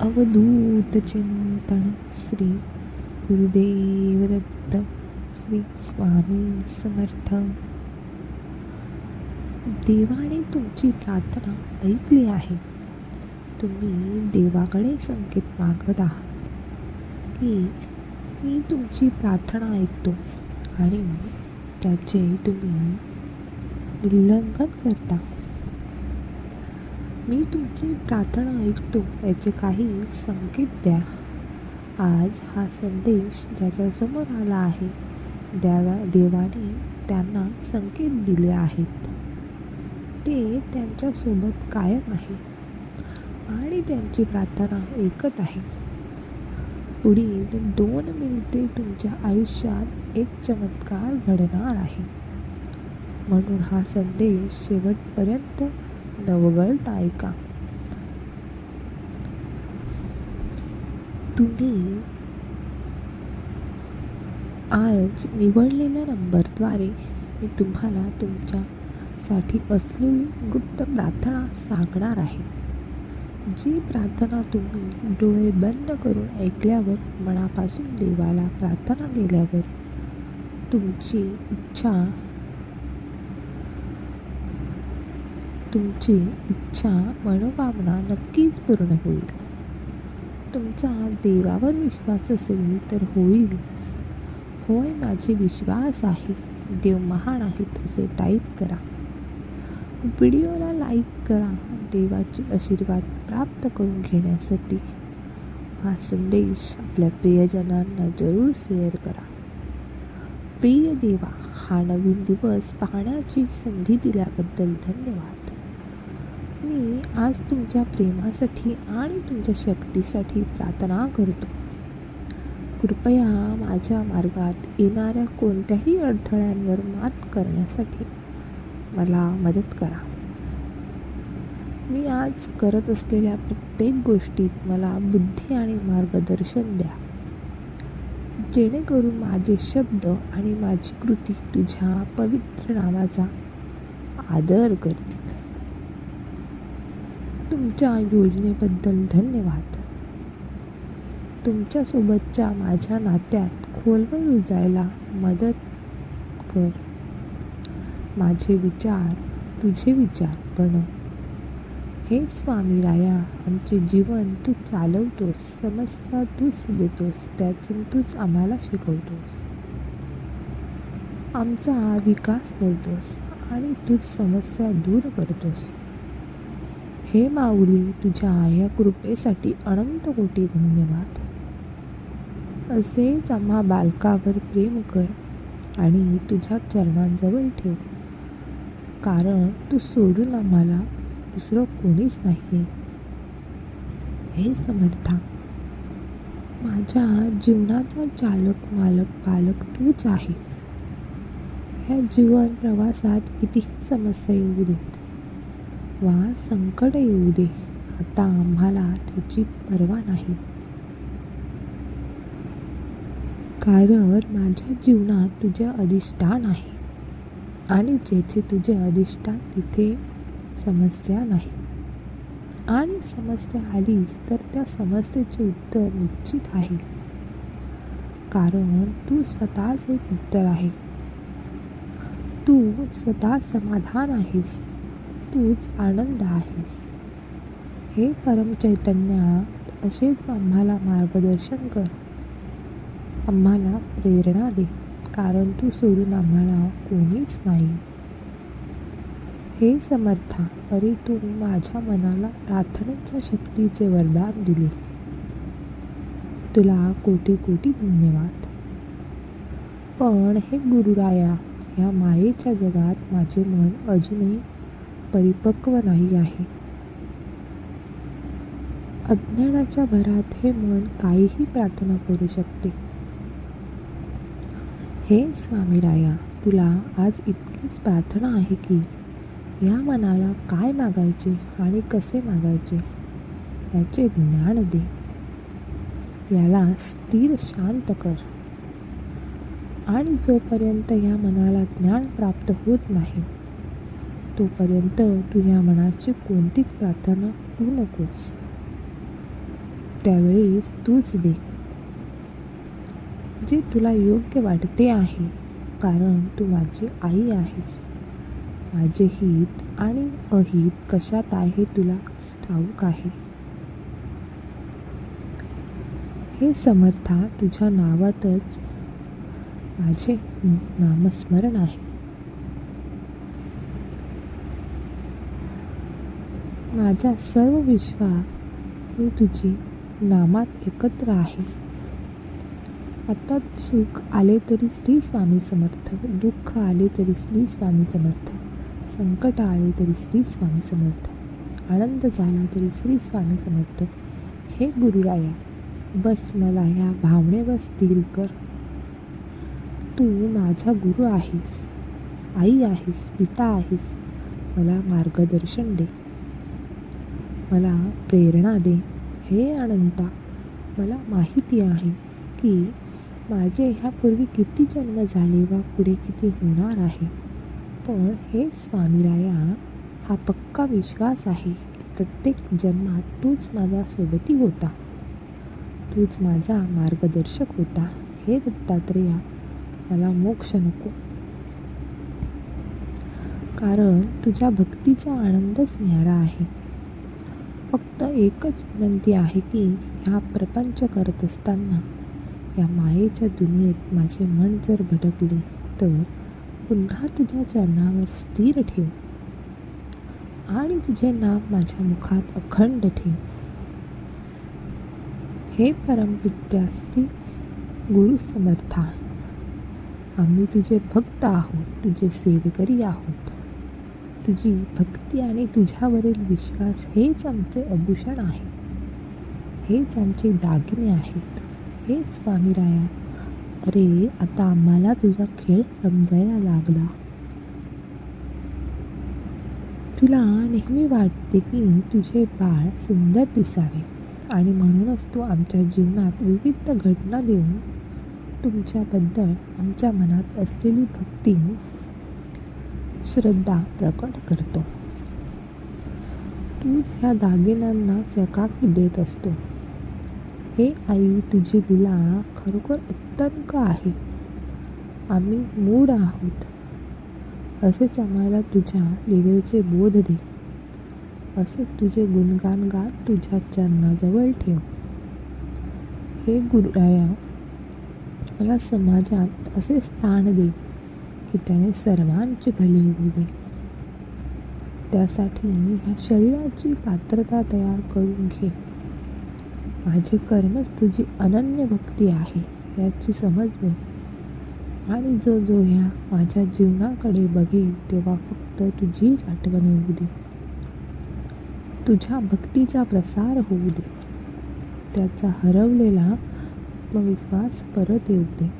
अवधूत चिंतन श्री गुरुदेव दत्त श्री स्वामी समर्थ. देवाने तुमची प्रार्थना ऐकली आहे. तुम्ही देवाकडे संकेत मागत आहात. की मी तुमची प्रार्थना ऐकतो आणि त्याचे तुम्ही उल्लंघन करता. मी तुमची प्रार्थना ऐकतो याचे काही संकेत द्या. आज हा संदेश ज्याच्यासमोर आला आहे द्यावा देवाने त्यांना संकेत दिले आहेत. ते त्यांच्यासोबत कायम आहे आणि त्यांची प्रार्थना ऐकत आहे. पुढील दोन मिनिटे तुमच्या आयुष्यात एक चमत्कार घडणार आहे. म्हणून हा संदेश शेवटपर्यंत नवगळत ऐका तुम्ही आज निवडलेल्या नंबरद्वारे मी तुम्हाला तुमच्यासाठी असलेली गुप्त प्रार्थना सांगणार आहे. जी प्रार्थना तुम्ही डोळे बंद करून ऐकल्यावर मनापासून देवाला प्रार्थना केल्यावर तुमची इच्छा तुमची इच्छा मनोकामना नक्कीच पूर्ण होईल. तुमचा देवावर विश्वास असेल तर होईल. होय माझे विश्वास आहे. देव महान आहेत असे टाईप करा. व्हिडिओला लाईक करा. देवाचे आशीर्वाद प्राप्त करून घेण्यासाठी हा संदेश आपल्या प्रियजनांना जरूर शेअर करा. प्रिय देवा हा नवीन दिवस पाहण्याची संधी दिल्याबद्दल धन्यवाद. मी आज तुमच्या प्रेमासाठी आणि तुमच्या शक्तीसाठी प्रार्थना करतो. कृपया माझ्या मार्गात येणाऱ्या कोणत्याही अडथळ्यांवर मात करण्यासाठी मला मदत करा. मी आज करत असलेल्या प्रत्येक गोष्टीत मला बुद्धी आणि मार्गदर्शन द्या. जेणेकरून माझे शब्द आणि माझी कृती तुझ्या पवित्र नावाचा आदर करतील. तुमच्या योजनेबद्दल धन्यवाद. तुमच्यासोबतच्या माझ्या नात्यात खोलवर रुजायला मदत कर. माझे विचार तुझे विचार पण हे स्वामी राया आमचे जीवन तू चालवतोस समस्या तूच देतोस त्यातून तूच आम्हाला शिकवतोस. आमचा विकास करतोस आणि तूच समस्या दूर करतोस. हे माऊली तुझ्या या कृपेसाठी अनंत कोटी धन्यवाद. असेच आम्हा बालकावर प्रेम कर आणि तुझ्या चरणांजवळ ठेव. कारण तू सोडून आम्हाला दुसरं कोणीच नाही हे समर्था माझ्या जीवनाचा चालक मालक पालक तूच आहेस. ह्या जीवन प्रवासात कितीही समस्या येऊ देत वा संकट येऊ दे. आता आम्हाला त्याची पर्वा नाही. कारण माझ्या जीवनात तुझे अधिष्ठान आहे. आणि जेथे तुझे अधिष्ठान तिथे समस्या नाही. आणि समस्या आलीच तर त्या समस्येचे उत्तर निश्चित आहे. कारण तू स्वतःच एक उत्तर आहे. तू स्वतः समाधान आहेस. तूच आनंद आहेस. हे परमचैतन्यात असेच आम्हाला मार्गदर्शन कर. आम्हाला प्रेरणा दे कारण तू सोडून आम्हाला कोणीच नाही. हे समर्था अरे तू माझ्या मनाला प्रार्थनेच्या शक्तीचे वरदान दिले. तुला कोटी कोटी धन्यवाद. पण हे गुरुराया या मायेच्या जगात माझे मन अजूनही परिपक्व नाही आहे. अज्ञानाच्या भरात हे मन काहीही प्रार्थना करू शकते. हे स्वामी राया तुला आज इतकीच प्रार्थना आहे की या मनाला काय मागायचे आणि कसे मागायचे याचे ज्ञान दे. याला स्थिर शांत कर. आणि जोपर्यंत या मनाला ज्ञान प्राप्त होत नाही तोपर्यंत तू ह्या मनाची कोणतीच प्रार्थना करू नकोस. त्यावेळेस तूच दे. जे तुला योग्य वाटते आहे कारण तू माझी आई आहेस. माझे हित आणि अहित कशात आहे तुला ठाऊक आहे. हे समर्था तुझ्या नावातच माझे नामस्मरण आहे. माझा सर्व विश्वास मी तुझी नामात एकत्र आहे. आता सुख आले तरी श्री स्वामी समर्थ दुःख आले तरी श्री स्वामी समर्थ संकट आले तरी श्री स्वामी समर्थ आनंद झाला तरी श्री स्वामी समर्थ. हे गुरुराया बस मला ह्या भावनेवर स्थिर कर. तू माझा गुरु आहेस आई आहेस पिता आहेस मला मार्गदर्शन दे. मला प्रेरणा दे. हे अनंता मला माहिती आहे की माझे ह्यापूर्वी किती जन्म झाले वा पुढे किती होणार आहे. पण हे स्वामीराया हा पक्का विश्वास आहे. की प्रत्येक जन्मात तूच माझा सोबती होता. तूच माझा मार्गदर्शक होता. हे दत्तात्रेया मला मोक्ष नको. कारण तुझ्या भक्तीचा आनंदच न्यारा आहे. फक्त एकच विनंती आहे की ह्या प्रपंच करत असताना या मायेच्या दुनियेत माझे मन जर भटकले तर पुन्हा तुझ्या चरणावर स्थिर ठेव. आणि तुझे नाम माझ्या मुखात अखंड ठेव. हे परमपित्या श्री गुरु समर्था आम्ही तुझे भक्त आहोत तुझे सेवकरी आहोत. तुझी भक्ती आणि तुझ्यावरील विश्वास हेच आमचे आभूषण आहे. हेच आमचे दागिने आहेत. हे स्वामीराया अरे आता आम्हाला तुझा खेळ समजायला लागला. तुला नेहमी वाटते की तुझे बाळ सुंदर दिसावे आणि म्हणूनच तू आमच्या जीवनात विविध घटना देऊन तुमच्याबद्दल आमच्या मनात असलेली भक्ती श्रद्धा प्रकट करतो. तूच ह्या दागिन्यांना चकाकी देत असतो. हे आई तुझी लीला खरोखर अत्यंत आहे. आम्ही मूड आहोत. असेच आम्हाला तुझ्या लीलेचे बोध दे. असेच तुझे गुणगान गात तुझ्या चरणाजवळ ठेव. हे गुरुराया मला समाजात असे स्थान दे. की त्याने सर्वांची भली होऊ दे. त्यासाठी ह्या शरीराची पात्रता तयार करून घे. माझे कर्मच तुझी अनन्य भक्ती आहे याची समजणे आणि जो जो ह्या माझ्या जीवनाकडे बघेल तेव्हा फक्त तुझीच आठवण येऊ दे. तुझ्या भक्तीचा प्रसार होऊ दे. त्याचा हरवलेला आत्मविश्वास परत येऊ दे.